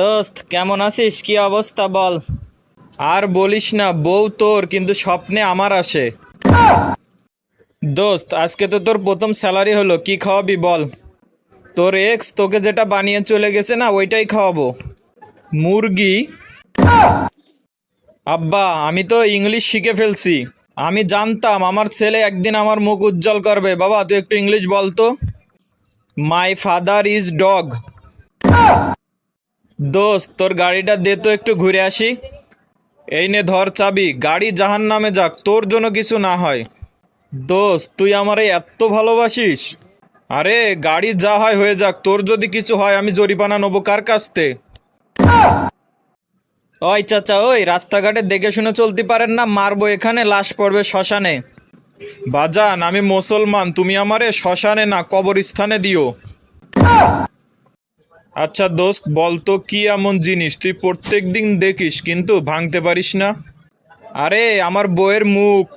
দোস্ত, কেমন আছিস? কি অবস্থা বল? আর বলিস না, বউ তোর, কিন্তু স্বপ্নে আমার আসে। দোস্ত, আজকে তো তোর প্রথম স্যালারি হলো, কি খাওয়াবি বল? তোর এক্স তোকে যেটা বানিয়ে চলে গেছে না, ওইটাই খাওয়াবো। মুরগি? আব্বা, আমি তো ইংলিশ শিখে ফেলছি। আমি জানতাম, আমার ছেলে একদিন আমার মুখ উজ্জ্বল করবে। বাবা, তুই একটু ইংলিশ বলতো মাই ফাদার ইজ ডগ দোস্ত, তোর গাড়িটা দে তো একটু ঘুরে আসি। এই নে ধর চাবি, গাড়ি জাহান নামে যাক, তোর জন্য কিছু না হয়। দোস্ত, তুই আমারে এত ভালোবাসিস। আরে, গাড়ি যা হয় হয়ে যাক, তোর যদি কিছু হয় আমি জরিপানা নেব কার কাছতে ওই চাচা, ওই রাস্তাঘাটে দেখে শুনে চলতে পারেন না, মারবো এখানে, লাশ পড়বে শ্মশানে। বাজান, আমি মুসলমান, তুমি আমারে শ্মশানে না, কবরস্থানে দিও। আচ্ছা দোস্ত, বলতো কি এমন জিনিস? তুই প্রত্যেক দিন দেখিস, কিন্তু ভাঙতে পারিস না। আরে, আমার বইয়ের মুখ।